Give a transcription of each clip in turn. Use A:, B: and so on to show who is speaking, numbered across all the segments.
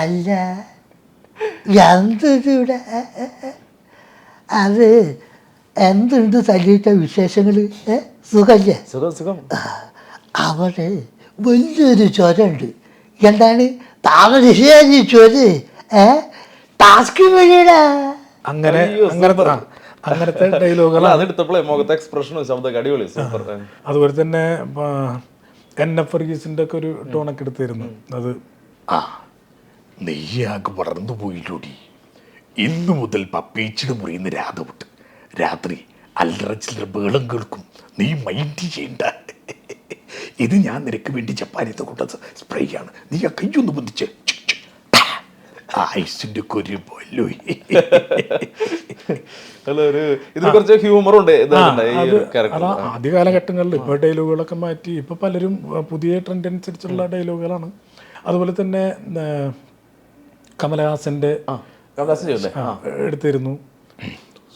A: അല്ല എന്തൊരു അത് എന്തുണ്ട് തല്ലിയിട്ട വിശേഷങ്ങൾ സുഖല്ലേ?
B: സുഖം സുഖം.
A: അവിടെ വലിയൊരു ചുരമുണ്ട് എന്താണ്? താമരശ്ശേരി ചുര് ഏ ടാസ്ക് വഴിയടാ.
C: അങ്ങനെ അങ്ങനത്തെ അങ്ങനത്തെ ഡയലോഗുകൾ
B: അതെടുത്തപ്പോഴേ മുഖത്തെ എക്സ്പ്രഷനും ശബ്ദമൊക്കെ അടിപൊളി സൂപ്പർ.
C: അതുപോലെ തന്നെ എൻ എഫ് വർഗീസിന്റെ ഒക്കെ ഒരു ടോണൊക്കെ എടുത്തിരുന്നു. അത്
D: ആ നെയ്യാകെ വളർന്നു പോയിട്ടോടി ഇന്നു മുതൽ പപ്പീച്ചിട് മുറിയുന്ന രാധ വിട്ട് രാത്രി അല്ലറ ചില്ലറ ബേളം കേൾക്കും. നീ മൈൻഡ് ചെയ്യണ്ട. ഇത് ഞാൻ നിനക്ക് വേണ്ടി ജപ്പാനിൽ കൊണ്ടത് സ്പ്രേ ആണ്. നീ ആ കയ്യൊന്ന് പൊന്തിച്ച് ഐസിന്റെ കൊരു പോലോ
B: കുറച്ച് ഹ്യൂമർ ഉണ്ട്.
C: ആദ്യ കാലഘട്ടങ്ങളിൽ ഇപ്പൊ ഡയലോഗുകളൊക്കെ മാറ്റി ഇപ്പൊ പലരും പുതിയ ട്രെൻഡ് അനുസരിച്ചുള്ള ഡയലോഗുകളാണ് അതുപോലെ തന്നെ കമലഹാസന്റെ
B: കമലാസൻ ചെയ്യല്ലേ
C: ആ, എടുത്തിരുന്നു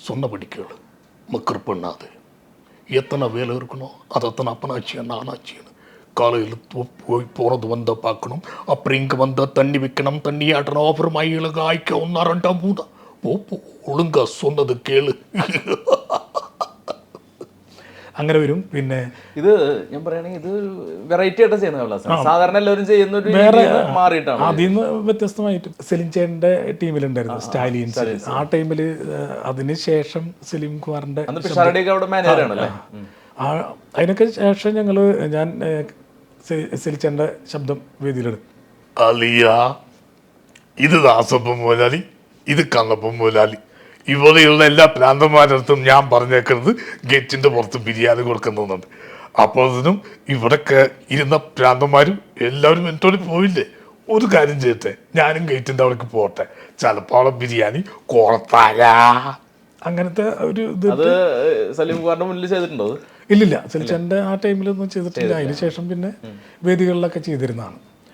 D: சொன்ன படிக்கேளு மக்கர் பண்ணாது எத்தனை வேலை இருக்கணும் அது அத்தனை அப்பனாச்சியா நானாச்சின்னு காலையில் போய் போகிறது வந்தால் பார்க்கணும் அப்புறம் இங்கே வந்தால் தண்ணி வைக்கணும் தண்ணி ஆட்டணும் அப்புறம் மயிலுக்கு ஆய்க்க ஒன்றா ரெண்டா மூதா போ போ ஒழுங்கா சொன்னது கேளு
C: അങ്ങനെ വരും. പിന്നെ
B: ഇത് ഞാൻ പറയുകയാണെങ്കിൽ ഇത് വെറൈറ്റി ആയിട്ട് ചെയ്യുന്ന സാധാരണ എല്ലാവരും ചെയ്യുന്ന ഒരു
C: വേറെ
B: മാറിയിട്ടാണ്.
C: അതിൽ നിന്ന് വ്യത്യസ്തമായിട്ട് സെലിം ചേട്ടന്റെ ടീമിലുണ്ടായിരുന്നു സ്റ്റാലിയൻസ് ആ ടൈമിൽ അതിനുശേഷം ശേഷം സലീം കുമാറിന്റെ. അതിനൊക്കെ ശേഷം ഞങ്ങൾ ഞാൻ സെലിച്ചേന്റെ ശബ്ദം വേദിയിലെടുത്തു.
D: അലിയ ഇത് ദാസപ്പം മുതലാളി ഇത് കണ്ണപ്പം മുതലാളി. ഇവിടെയുള്ള എല്ലാ പ്രാന്തന്മാരടുത്തും ഞാൻ പറഞ്ഞേക്കുന്നത് ഗേറ്റിന്റെ പുറത്ത് ബിരിയാണി കൊടുക്കുന്നുണ്ട് അപ്പോൾ അതിനും ഇവിടൊക്കെ ഇരുന്ന പ്രാന്തന്മാരും എല്ലാവരും എന്നോട് പോയില്ലേ? ഒരു കാര്യം ചെയ്യട്ടെ ഞാനും ഗേറ്റിന്റെ അവിടേക്ക് പോട്ടെ ചിലപ്പോൾ അവിടെ ബിരിയാണി കോളത്തായ
C: അങ്ങനത്തെ ഒരു ഇത്
B: സലീം കുമാറിന്റെ മുന്നിൽ ചെയ്തിട്ടുണ്ടോ
C: ഇല്ലില്ല സെലിച്ചേട്ടന്റെ ആ ടൈമിലൊന്നും ചെയ്തിട്ടില്ല. അതിനുശേഷം പിന്നെ വേദികളിലൊക്കെ ചെയ്തിരുന്നതാണ്.